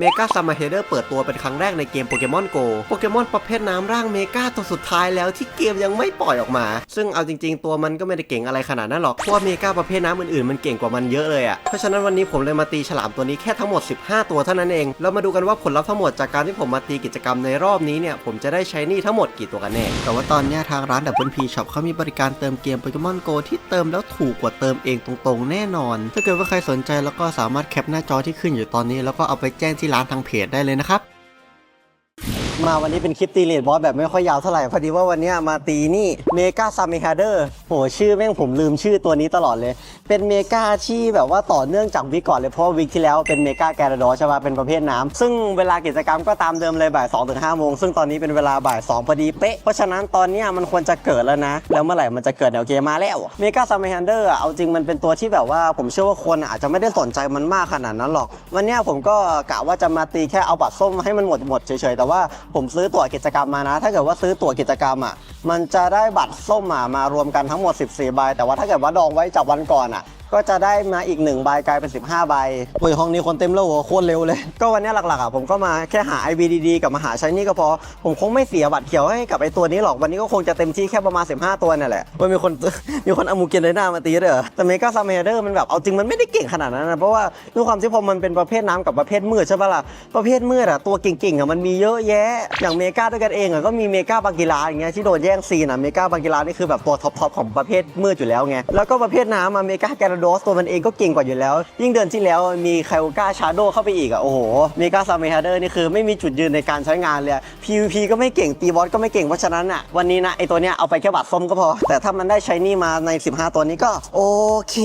เมกาซัมมาเฮเดอร์เปิดตัวเป็นครั้งแรกในเกมโปเกมอนโกโปเกมอนประเภทน้ำร่างเมกาตัวสุดท้ายแล้วที่เกมยังไม่ปล่อยออกมา ซึ่งเอาจริง ๆ ตัวมันก็ไม่ได้เก่งอะไรขนาดนั้นหรอก เพราะว่าเมกาประเภทน้ำอื่นๆ มันเก่งกว่ามันเยอะเลยอะ่ะ เพราะฉะนั้นวันนี้ผมเลยมาตีฉลามตัวนี้แค่ทั้งหมด 15 ตัวเท่านั้นเอง แล้วมาดูกันว่าผลลัพธ์ทั้งหมดจากการที่ผมมาตีกิจกรรมในรอบนี้เนี่ยผมจะได้ใช้นี่ทั้งหมดกี่ตัวกันแน่ แต่ว่าตอนนี้ทางร้านดับเบิลพีช็อปเขามีบริการเติมเกมโปเกมอนโกที่เติมแล้วถูกกว่าเติมเองตรงๆ แน่นอน ถ้าเกิดว่าใครสนใจแล้วก็สามารถแคปหน้าจอที่ขึ้นอยู่ตอนนี้แล้วก็เอาไปแจ้งที่ร้านทางเพจได้เลยนะครับ มาวันนี้เป็นคลิปตีเลดบอสแบบไม่ค่อยยาวเท่าไหร่พอดีว่าวันนี้มาตีนี่เมกาซามิฮาเดอร์โหชื่อแม่งผมลืมชื่อตัวนี้ตลอดเลย เป็นเมกาที่แบบว่าต่อเนื่องจากวิกก่อนเลย เพราะวิกที่แล้วเป็นเมกาแกรดอใช่ป่ะเป็นประเภทน้ำซึ่งเวลากิจกรรมก็ตามเดิมเลยบ่าย2ถึง5โมงซึ่งตอนนี้เป็นเวลาบ่าย2พอดีเป๊ะเพราะฉะนั้นตอนนี้มันควรจะเกิดแล้วนะ แล้วเมื่อไหร่มันจะเกิดเดี๋ยวเกมมาแล้วเมกาซามิฮาเดอร์เอาจริงมันเป็นตัวที่แบบว่าผมเชื่อว่าคนอาจจะไม่ได้สนใจมันมากขนาดนั้นหรอก วันนี้ผมก็กะว่าจะมาตีแค่เอาบัตรส้มให้มันหมดหมดเฉยๆแต่ว่าผมซื้อตั๋วกิจกรรมมานะ ถ้าเกิดว่าซื้อตั๋วกิจกรรมอะมันจะได้บัตรส้มอะมารวมกันทั้งหมด 14 ใบ แต่ว่าถ้าเกิดว่าดองไว้จากวันก่อนอะ ก็จะได้มาอีก1ใบกลายเป็น 15 ใบโอ้ยห้องนี้คนเต็มแล้วโหโคตรเร็วเลย ก็วันนี้หลักๆอะผมก็มาแค่หา IB ดีๆกับมาหาใช้นี่ก็พอ ผมคงไม่เสียบัตรเขียวให้กับไอตัวนี้หรอก วันนี้ก็คงจะเต็มที่แค่ประมาณ 15 ตัวนั่นแหละว่ามีคนมีคนเอามูเกนไดนามาตีด้วยเหรอแต่เมกาซาเมเดอร์มันแบบเอาจริงมันไม่ได้เก่งขนาดนั้นนะเพราะว่าด้วยความที่พอมันเป็นประเภทน้ำกับประเภทมืดใช่ปะล่ะประเภทมืดอะตัวเก่งๆอะมันมีเยอะแยะ อย่างเมกาด้วยกันเองอะก็มีเมกาบากิลาอย่างเงี้ยที่โดนแย่งซีนอะเมกาบากิลานี่คือแบบตัวท็อปๆของประเภทมืดอยู่แล้วไงแล้วก็ประเภทน้ำอะเมกาแกรโดสตัวมันเองก็เก่งกว่าอยู่แล้ว ยิ่งเดือนที่แล้วมีไคลกาชาโดเข้าไปอีกอะโอ้โหเมกาซาเมฮาเดอร์นี่คือไม่มีจุดยืนในการใช้งานเลย PVP ก็ไม่เก่งตีบอสก็ไม่เก่งเพราะฉะนั้นอะวันนี้นะไอตัวเนี้ยเอาไปแค่บัตรส้มก็พอ แต่ถ้ามันได้ใช้นี่มาใน 15 ตัวนี้ก็โอเค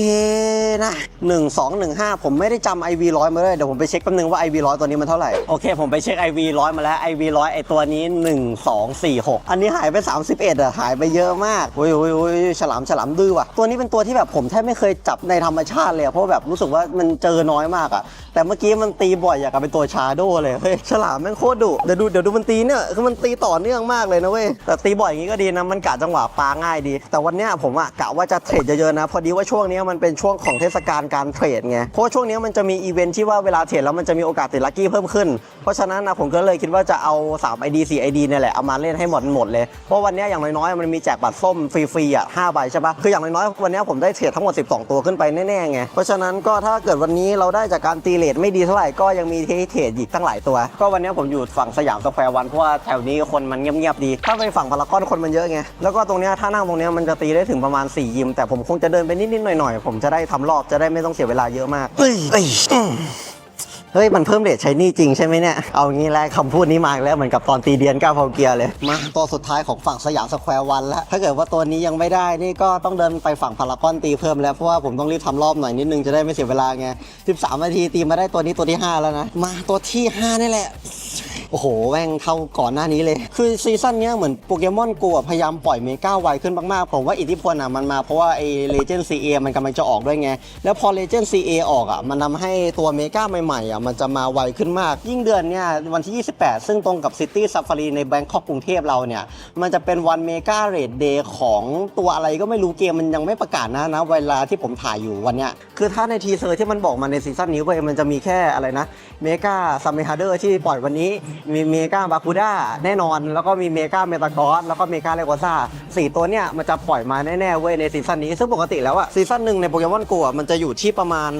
นะ1 2 1 5 ผมไม่ได้จำ IV ร้อยมาเลยเดี๋ยวผมไปเช็คแป๊บนึงว่า IV ร้อยตัวนี้มันเท่าไหร่โอเคผมไปเช็ค IV ร้อยมาแล้ว IV ร้อยไอตัวนี้ 1 2 4 6 อันนี้หายไป 31อะหายไปเยอะมากโอ้ยโอ้ยโอ้ยฉลามฉลามดื้อว่ะตัวนี้เป็นตัวที่แบบผมแทบไม่เคยจับในธรรมชาติเลยอะเพราะแบบรู้สึกว่ามันเจอน้อยมากอะแต่เมื่อกี้มันตีบ่อยอยากกับเป็นตัวชาโดเลยเฮ้ยฉลามแม่งโคตรดุเดี๋ยวดูเดี๋ยวดูมันตีเนี่ยคือมันตีต่อเนื่องมากเลยนะเว้ยแต่ตีบ่อยอย่างงี้ก็ดีนะมันกะจังหวะปลาง่ายดี แต่วันเนี้ยผมอะกะว่าจะเทรดเยอะๆนะ พอดีว่าช่วงเนี้ยมันเป็นช่วงของเทศกาลการเทรดไงเพราะว่าช่วงเนี้ยมันจะมีอีเวนท์ที่ว่าเวลาเทรดแล้วมันจะมีโอกาสติดลัคกี้เพิ่มขึ้นเพราะฉะนั้นนะผมก็เลยคิดว่าจะเอา3 ID 4 ID เนี่ยแหละเอามาเล่นให้หมดหมดเลยเพราะวันเนี้ยอย่างน้อยๆมันมีแจกบัตรส้มฟรีๆอะ5ใบใช่ปะคืออย่างน้อยๆวันเนี้ยผมได้เทรดทั้งหมด 12 ตัวขึ้นไปแน่ๆไง เพราะฉะนั้นก็ถ้าเกิดวันนี้เราได้จากการตีเลทไม่ดีเท่าไหร่ก็ยังมีเทเทดอีกตั้งหลายตัว ก็วันนี้ผมอยู่ฝั่งสยามสแควร์วันเพราะว่าแถวนี้คนมันเงียบๆดี ถ้าไปฝั่งพารากอนคนมันเยอะไง แล้วก็ตรงนี้ถ้านั่งตรงนี้มันจะตีได้ถึงประมาณ 4 ยิม แต่ผมคงจะเดินไปนิดๆหน่อยๆผมจะได้ทำรอบจะได้ไม่ต้องเสียเวลาเยอะมากเฮ้ยเอ้ย เฮ้ย มันเพิ่มเรทใช้นี่จริงใช่ไหมเนี่ย เอางี้แหละคำพูดนี้มาแล้วเหมือนกับตอนตีเดียนก้าวพาวเกียร์เลย มาตัวสุดท้ายของฝั่งสยามสแควร์วันแล้ว ถ้าเกิดว่าตัวนี้ยังไม่ได้ นี่ก็ต้องเดินไปฝั่งพารากอนตีเพิ่มแล้ว เพราะว่าผมต้องรีบทำรอบหน่อยนิดนึงจะได้ไม่เสียเวลาไง 13นาทีตีมาได้ตัวนี้ตัวที่ 5 แล้วนะ มาตัวที่ 5 นี่แหละโอ้โหแม่งเท่าก่อนหน้านี้เลย คือซีซั่นเนี้ยเหมือนโปเกมอนกูอะพยายามปล่อยเมก้าไวขึ้นมากๆ ผมว่าอิทธิพลอะมันมาเพราะว่าไอ้เลเจนด์ซีเอมันกำลังจะออกด้วยไง แล้วพอเลเจนด์ซีเอออกอะมันทำให้ตัวเมกาใหม่ๆอะมันจะมาไวขึ้นมาก ยิ่งเดือนเนี้ยวันที่ 28 ซึ่งตรงกับซิตี้ซัฟฟารีในแบงคอกกรุงเทพเราเนี่ย มันจะเป็นวันเมกาเรดเดย์ของตัวอะไรก็ไม่รู้เกมมันยังไม่ประกาศนะนะ เวลาที่ผมถ่ายอยู่วันเนี้ยคือถ้าในทีเซอร์ที่มันบอกมาในซีซั่นนี้เว้ยมันจะมีแค่อะไรนะเมกาซัมเมฮาร์เดอร์ที่ปล่อยวันนี้ มีเมกาบาคูด้าแน่นอน แล้วก็มีเมกาเมตากอสแล้วก็เมกาเลโกซ่าสี่ตัวเนี่ยมันจะปล่อยมาแน่ๆเว้ยในซีซั่นนี้ซึ่งปกติแล้วอะซีซั่นหนึ่งในโปเกมอนโกะมันจะอยู่ที่ประมาณ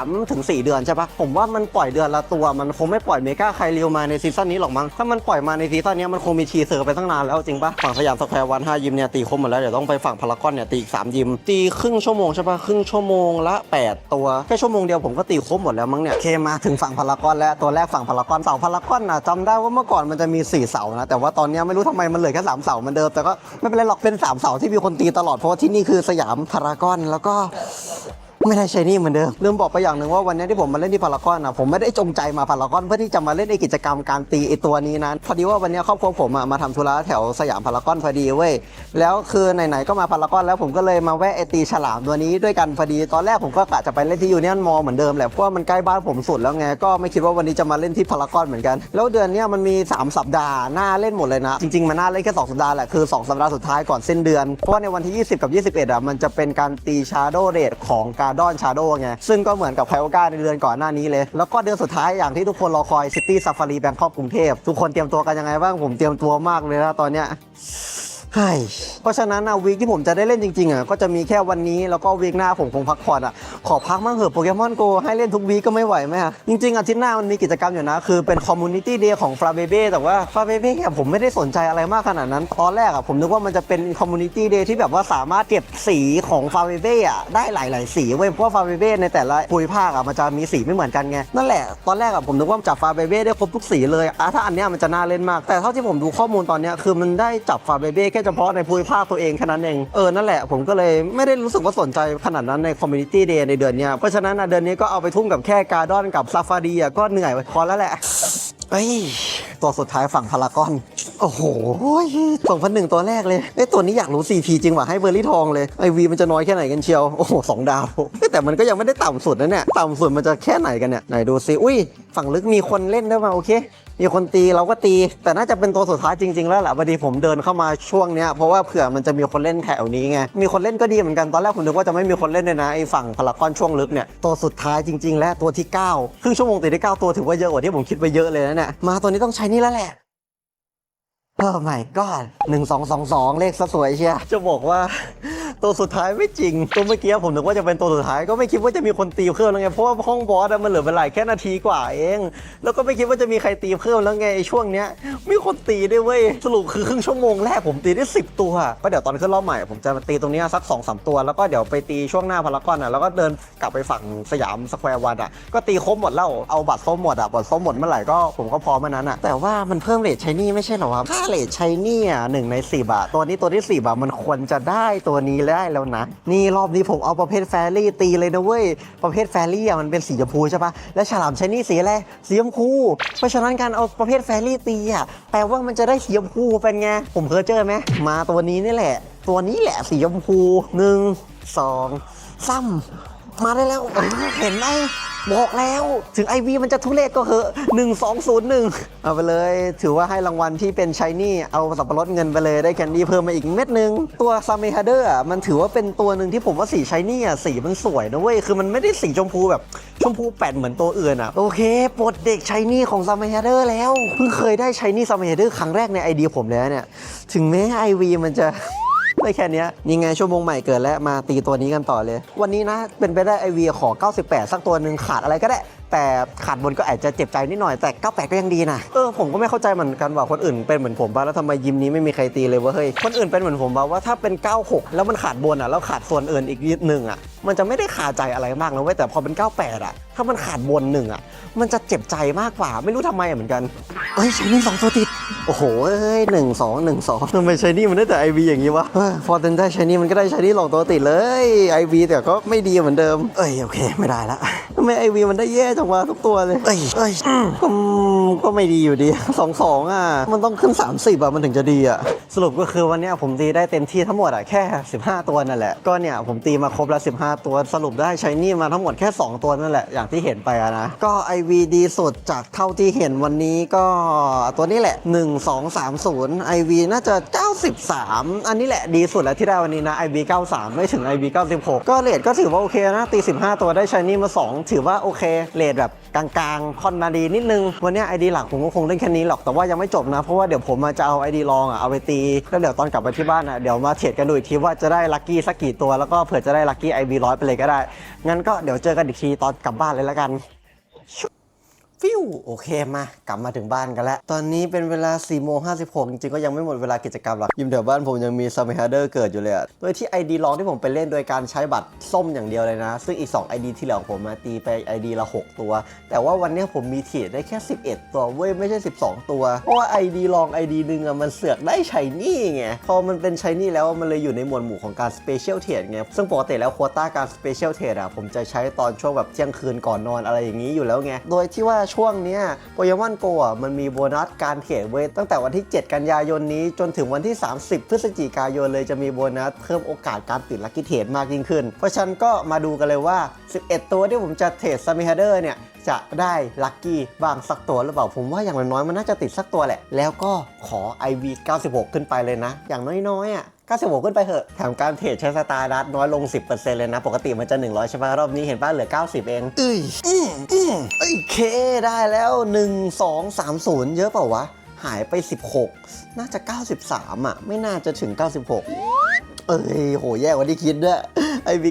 3-4 เดือนใช่ปะผมว่ามันปล่อย่อยเดือนละตัว มันคงไม่ปล่อยเมกาไคเรียวมาในซีซั่นนี้หรอกมั้ง ถ้ามันปล่อยมาในซีซั่นนี้มันคงมีทีเซอร์ไปตั้งนานแล้วจริงปะฝั่งสยามสแควร์วัน5ยิมเนี่ยตีครบหมดแล้วเดี๋ยวต้องไปฝั่งพารากอนเนี่ยตีอีก3ยิม ตีครึ่งชั่วโมงใช่ปะครึ่งชั่วโมงละแปดตัวแค่ชั่วโมงเดียวผมก็ตีครบหมดแล้วมั้งเนี่ยเคมาถึงฝั่งพารากอนแล้วตัวแรกฝั่งพารากอนเสาพารากอนน่ะจำได้ว่าเมื่อก่อนมันจะมี 4 เสานะแต่ว่าตอนนี้ไม่รู้ทำไมมันเหลือแค่3เสาเหมือนเดิมแต่ก็ไม่เป็นไรหรอกเป็น3เสาที่มีคนตีตลอดเพราะว่าที่นี่คือสยามพารากอนแล้วก็ ไม่ได้ใช้นี่เหมือนเดิมลืมบอกไปอย่างหนึ่งว่าวันนี้ที่ผมมาเล่นที่พารากอนอะผมไม่ได้จงใจมาพารากอนเพื่อที่จะมาเล่นไอกิจกรรมการตีไอตัวนี้นะพอดีว่าวันนี้ครอบครัวผมอะมาทำธุระแถวสยามพารากอนพอดีเว้ยแล้วคือไหนๆก็มาพารากอนแล้วผมก็เลยมาแวะไอตีฉลามตัวนี้ด้วยกันพอดีตอนแรกผมก็กะจะไปเล่นที่ยูเนียนมอลเหมือนเดิมแหละเพราะว่ามันใกล้บ้านผมสุดแล้วไงก็ไม่คิดว่าวันนี้จะมาเล่นที่พารากอนเหมือนกัน แล้วเดือนนี้มันมี 3 สัปดาห์น่าเล่นหมดเลยนะจริงๆมันน่าเล่นแค่2สัปดาห์แหละคือ 2 สัปดาห์สุดท้ายก่อนสิ้นเดือนเพราะในวันที่ 20 กับ 21อะมันจะเป็นการตีชาร์โดเรทของการดอนชาโดไง ซึ่งก็เหมือนกับไคโอกาในเดือนก่อนหน้านี้เลย แล้วก็เดือนสุดท้ายอย่างที่ทุกคนรอคอยซิตี้ซาฟารีแบงคอกกรุงเทพทุกคนเตรียมตัวกันยังไงบ้างผมเตรียมตัวมากเลยนะตอนเนี้ย เฮ้ยเพราะฉะนั้นอะวีคที่ผมจะได้เล่นจริงๆอะก็จะมีแค่วันนี้แล้วก็วีคหน้าผมคงพักผ่อนอะขอพักมั่งเหอะโปเกมอนโกให้เล่นทุกวีคก็ไม่ไหวไหมอะจริงๆอาทิตย์หน้ามันมีกิจกรรมอยู่นะ คือเป็นคอมมูนิตี้เดย์ของฟราเบเบ้แต่ว่าฟราเบเบ้เนี่ยผมไม่ได้สนใจอะไรมากขนาดนั้นตอนแรกอะผมนึกว่ามันจะเป็นคอมมูนิตี้เดย์ที่แบบว่าสามารถเก็บสีของฟราเบเบ้อะได้หลาย ๆ สีเว้ยเพราะฟราเบเบ้ในแต่ละภูมิภาคอะมันจะมีสีไม่เหมือนกันไงนั่นแหละตอนแรกอะผมนึกว่าจับฟราเบเบ้ได้ครบทุกสีเลยอะถ้าอันเนี้ยมันจะน่าเล่นมาก แต่เท่าที่ผมดูข้อมูลตอนเนี้ยคือมันได้จับฟาเบเบ้แค่เฉพาะในภูมิภาคตัวเองแค่นั้นเองเออนั่นแหละผมก็เลยไม่ได้รู้สึกว่าสนใจขนาดนั้นในคอมมูนิตี้เดย์ในเดือนนี้เพราะฉะนั้นเดือนนี้ก็เอาไปทุ่มกับแค่การ์ดอนกับซาฟารีก็เหนื่อยพอแล้วแหละเอ้ยตัวสุดท้ายฝั่งพารากอน โอ้โหสองพันหนึ่งตัวแรกเลยไอ้ตัวนี้อยากรู้ CP จริงว่ะให้เบอร์รี่ทองเลยไอวีมันจะน้อยแค่ไหนกันเชียว โอ้โหสองดาวเอ้ยแต่มันก็ยังไม่ได้ต่ำสุดนะเนี่ยต่ำสุดมันจะแค่ไหนกันเนี่ยไหนดูซิอุ้ยฝั่งลึกมีคนเล่นด้วยมาโอเค มีคนตีเราก็ตี แต่น่าจะเป็นตัวสุดท้ายจริง ๆ แล้วแหละพอดีผมเดินเข้ามาช่วงเนี้ยเพราะว่าเผื่อมันจะมีคนเล่นแถวนี้ไงมีคนเล่นก็ดีเหมือนกันตอนแรกผมนึกว่าจะไม่มีคนเล่นเลยนะไอ้ฝั่งพารากอนช่วงลึกเนี่ยตัวสุดท้ายจริง ๆ และตัวที่9ครึ่งชั่วโมงตีได้9ตัวถือว่าเยอะกว่าที่ผมคิดไปเยอะเลยนะเนี่ยมาตัวนี้ต้องใช้นี่แล้วแหละ โอ้ my god หนึ่งสองสองสองเลขสวยเชียจะบอกว่า ตัวสุดท้ายไม่จริง ตัวเมื่อกี้ผมนึกว่าจะเป็นตัวสุดท้ายก็ไม่คิดว่าจะมีคนตีเพิ่มแล้วไงเพราะว่าห้องบอสมันเหลือเวลาแค่นาทีกว่าเอง แล้วก็ไม่คิดว่าจะมีใครตีเพิ่มแล้วไงช่วงเนี้ยมีคนตีด้วยเว้ยสรุปคือครึ่งชั่วโมงแรกผมตีได้ 10 ตัวก็เดี๋ยวตอนขึ้นรอบใหม่ผมจะมาตีตรงนี้สัก2อสตัว แล้วก็เดี๋ยวไปตีช่วงหน้าพารากอนอะแล้วก็เดินกลับไปฝั่งสยามสแควร์วันอะก็ตีครบหมดแล้วเอาบัตรส้มหมดอะบัตรส้มหมดเมื่อไหร่ก็ผมก็พร้อมเมื่อนั้นอะแต่ว่ามันเพิ่มเลทใช้นี่ไม่ใช่เหรอวะค่าเลทใช้นี่อะหนึ่งในสี่บาทตัวนี้ตัวที่สี่บาทมันควรจะได้ตัวนี้ได้แล้วนะ นี่รอบนี้ผมเอาประเภทแฟรี่ตีเลยนะเว้ย ประเภทแฟรี่อะมันเป็นสีชมพูใช่ปะและฉลามใช้นี่สีอะไรสีชมพู เพราะฉะนั้นการเอาประเภทแฟรี่ตีอะแปลว่ามันจะได้สีชมพูเป็นไง ผมเคยเจอไหมมาตัวนี้นี่แหละ ตัวนี้แหละสีชมพูหนึ่งสองซ้ำ มาได้แล้วเห็นไหมบอกแล้ว ถึงไอวีมันจะทุเรศก็เหอะ1 2 0 1 เอาไปเลย ถือว่าให้รางวัลที่เป็นชายนี่เอาสับปะรดเงินไปเลยได้แคนดี้เพิ่มมาอีกเม็ดหนึง ตัวซาเมฮาเดอร์มันถือว่าเป็นตัวหนึ่งที่ผมว่าสีชายนี่อะสีมันสวยนะเว้ย คือมันไม่ได้สีชมพูแบบชมพูแป่นเหมือนตัวอื่นอะ โอเคปลดเด็กชายนี่ของซาเมฮาเดอร์แล้วเพิ่งเคยได้ชายนี่ซาเมฮาเดอร์ครั้งแรกในไอเดียผมเลยนะเนี่ยถึงแม้ไอวีมันจะ ได้แค่นี้ยนี่ไงชั่วโมงใหม่เกิดแล้วมาตีตัวนี้กันต่อเลย วันนี้นะเป็นไปได้ไอวีขอ 98 สักตัวหนึ่งขาดอะไรก็ได้ แต่ขาดบนก็อาจจะเจ็บใจนิดหน่อยแต่ 98 ก็ยังดีนะเออผมก็ไม่เข้าใจเหมือนกันว่าคนอื่นเป็นเหมือนผมป่ะแล้วทำไมยิมนี้ไม่มีใครตีเลยวะเฮ้ยคนอื่นเป็นเหมือนผมป่ะว่าถ้าเป็น 96 แล้วมันขาดบนอะแล้วขาดส่วนอื่นอีกนิดหนึ่งอะมันจะไม่ได้ขาดใจอะไรมากนะเว้ยแต่พอเป็น 98 อะ ถ้ามันขาดบนหนึ่งอะมันจะเจ็บใจมากกว่าไม่รู้ทำไมอะเหมือนกันเอ้ยใช้นี่สองตัวติดโอ้โหเอ้ยหนึ่งสองหนึ่งสองทำไมใช้นี่มันได้แต่ไอวีอย่างนี้วะพอเต็นได้ใช้นี่มันก็ได้ใช้นี่สองตัวติดเลยไอวีแต่ก็ไม่ดีเหมือนเดิม เอ้ยโอเค ไม่ได้ละทำไมไอวีมันได้แย่จังวะทุกตัวเลยเอ้ยเอ้ยอืม ก็ไม่ดีอยู่ดีสองสองอะ มันต้องขึ้น 30อะมันถึงจะดีอะ สรุปก็คือวันนี้ผมตีได้เต็มที่ทั้งหมดอะแค่ 15 ตัวนั่นแหละ ก็เนี่ยผมตีมาครบแล้ว 15 ตัวสรุปได้ใช้นี่มาทั้งหมดแค่ 2 ตัวนั่นแหละอย่างที่เห็นไปะนะ ก็ IV ดีสุดจากเท่าที่เห็นวันนี้ก็ตัวนี้แหละ 1 2 3 0 IV น่าจะ 93 อันนี้แหละดีสุดแล้วที่ได้วันนี้นะ IV 93 ไม่ถึง IV 96 ก็เลทก็ถือว่าโอเคนะตี 15 ตัวได้ใช้นี่มา 2 ถือว่าโอเคเลทแบบ กลางๆคอนมาดีนิดนึง วันนี้ไอดีหลักผมก็คงเล่นแค่นี้หรอกแต่ว่ายังไม่จบนะ เพราะว่าเดี๋ยวผมจะเอาไอดีลองอะเอาไปตี แล้วเดี๋ยวตอนกลับไปที่บ้านอะเดี๋ยวมาเทรดกันดูอีกทีว่าจะได้ลัคกี้สักกี่ตัวแล้วก็เผื่อจะได้ลัคกี้ไอบีร้อยไปเลยก็ได้งั้นก็เดี๋ยวเจอกันอีกทีตอนกลับบ้านเลยแล้วกัน ฟิวโอเคมากลับมาถึงบ้านกันแล้ว ตอนนี้เป็นเวลา4ี่โมงห้าสิบหกจริงๆ ก็ยังไม่หมดเวลากิจกรรมหรอก ยิมแถวบ้านผมยังมีซัมเฮเดอร์เกิดอยู่เลยอะโดยที่ ID ลองที่ผมไปเล่นโดยการใช้บัตรส้มอย่างเดียวเลยนะ ซึ่งอีก 2 ID ที่เหลือของผมมาตีไป ID ละ 6 ตัว แต่ว่าวันนี้ผมมีเทรดได้แค่ 11 ตัวเว้ยไม่ใช่ 12 ตัว เพราะว่า ID ลอง ID หนึ่งอะมันเสือกได้ใช้นี่ไงพอมันเป็นใช้นี่แล้วมันเลยอยู่ในหมวดหมู่ของการ Special Trade ไงซึ่งปกติแล้วโควต้าการ Special Trade อะผมจะใช้ตอนช่วงแบบเที่ยงคืนก่อนนอนอะไรอย่างนี้อยู่แล้วไงโดยที่ว่าช่วงเนี้ยโปเกมอนโกะมันมีโบนัสการเทรดเว้ยตั้งแต่วันที่ 7 กันยายนนี้จนถึงวันที่ 30 พฤศจิกายนเลยจะมีโบนัสเพิ่มโอกาสการติดลัคกี้เทรดมากยิ่งขึ้น เพราะฉันก็มาดูกันเลยว่า 11 ตัวที่ผมจะเทรดซัมมิฮเดอร์เนี่ย จะได้ลัคกี้บ้างสักตัวหรือเปล่า ผมว่าอย่างน้อยๆมันน่าจะติดสักตัวแหละ แล้วก็ขอ IV 96 ขึ้นไปเลยนะ อย่างน้อยๆอะ96ขึ้นไปเถอะ แถมการเทรดใช้สตาร์ดัตน้อยลง 10%เลยนะ ปกติมันจะ 100 ใช่ไหมรอบนี้เห็นป้าเหลือ 90 เองเอ้ยอืมอืมเอ้ยเค ได้แล้ว 1 2 3 0 เยอะเปล่าวะ หายไป 16 น่าจะ 93 อะ ไม่น่าจะถึง 96 เอ้ย โห แย่กว่าที่คิดด้วย ไอวี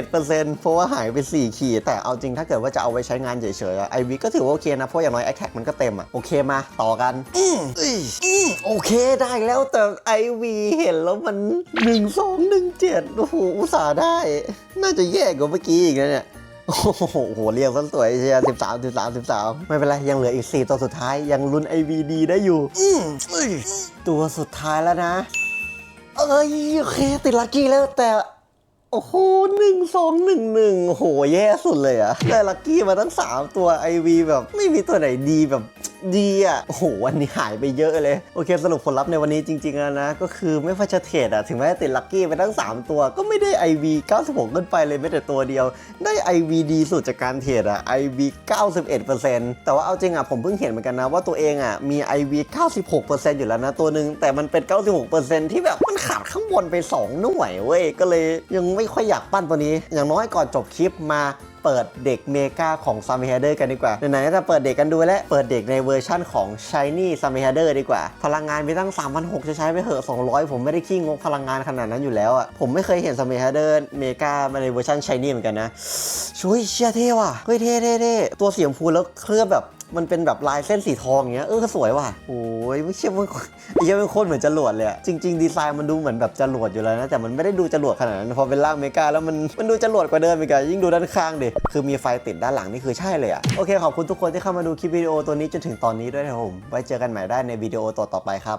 91%เพราะว่าหายไป 4 ขีด แต่เอาจริงถ้าเกิดว่าจะเอาไว้ใช้งานเฉยๆอะไอวีก็ถือว่าโอเคนะ เพราะอย่างน้อยแอคแท็กมันก็เต็มอะโอเคมาต่อกันอืมเอ้ยอืมโอเคได้แล้วแต่ไอวีเห็นแล้วมัน 1 2 1 7 โอ้โห อุตส่าห์ได้ น่าจะแย่กว่าเมื่อกี้อีกนะเนี่ยโอ้โห เรียงซะสวยเชียร์13 13 13ไม่เป็นไร ยังเหลืออีก 4 ตัวสุดท้ายยังลุ้น IVD ได้อยู่อืมเอ้ยตัวสุดท้ายแล้วนะ เอ้ย โอเค ติดลัคกี้แล้วแต่ โอ้โหหนึ่งสองหนึ่งหนึ่งโหแย่สุดเลยอะได้ลักกี้มาตั้งสามตัวไอวีแบบไม่มีตัวไหนดีแบบ ดีอะโอ้โหวันนี้หายไปเยอะเลย โอเคสรุปผลลัพธ์ในวันนี้จริงๆแล้วนะ ก็คือไม่ว่าจะเทรดอะ ถึงแม้จะติดลัคกี้ไปทั้ง 3 ตัว ก็ไม่ได้ IV 96 ขึ้นไปเลยแม้แต่ตัวเดียว ได้ IV ดีสุดจากการเทรดอะ IV 91%แต่ว่าเอาจริงอะผมเพิ่งเห็นเหมือนกันนะว่าตัวเองอะมี IV 96%อยู่แล้วนะตัวหนึ่งแต่มันเป็น 96%ที่แบบมันขาดข้างบนไป 2 หน่วยเว้ยก็เลยยังไม่ค่อยอยากปั้นตัวนี้ อย่างน้อยก่อนจบคลิปมา เปิดเด็กเมกาของ s a m เ h เดอร์กันดีกว่าไหนๆก็จะเปิดเด็กกันดูและเปิดเด็กในเวอร์ชั่นของ Shiny s a m เ h เดอร์ดีกว่า พลังงานไปตั้ง 3,600 จะใช้ไปเหอะ 200 ผมไม่ได้ขี้งกพลังงานขนาดนั้นอยู่แล้วอะ ผมไม่เคยเห็น s a m เ h เดอร์เมกาในเวอร์ชัน Shiny เหมือนกันนะช่วยเชียเท่ว่ะ เฮ้ยเท่เท่เท่ตัวเสียงพูแล้วเคลือบแบบ มันเป็นแบบลายเส้นสีทองอย่างเงี้ย เออสวยว่ะโอ้ยไม่เชื่อมันไอ้เหี้ยเป็นโคนเหมือนจรวดเลยอะจริง ๆ ดีไซน์มันดูเหมือนแบบจรวดอยู่แล้วนะ แต่มันไม่ได้ดูจรวดขนาดนั้น พอเป็นร่างเมกาแล้วมันมันดูจรวดกว่าเดิมอีกอะยิ่งดูด้านข้างดิ คือมีไฟติดด้านหลังนี่คือใช่เลยอะโอเคขอบคุณทุกคนที่เข้ามาดูคลิปวิดีโอตัวนี้จนถึงตอนนี้ด้วยนะผม ไว้เจอกันใหม่ได้ในวิดีโอต่อๆไปครับ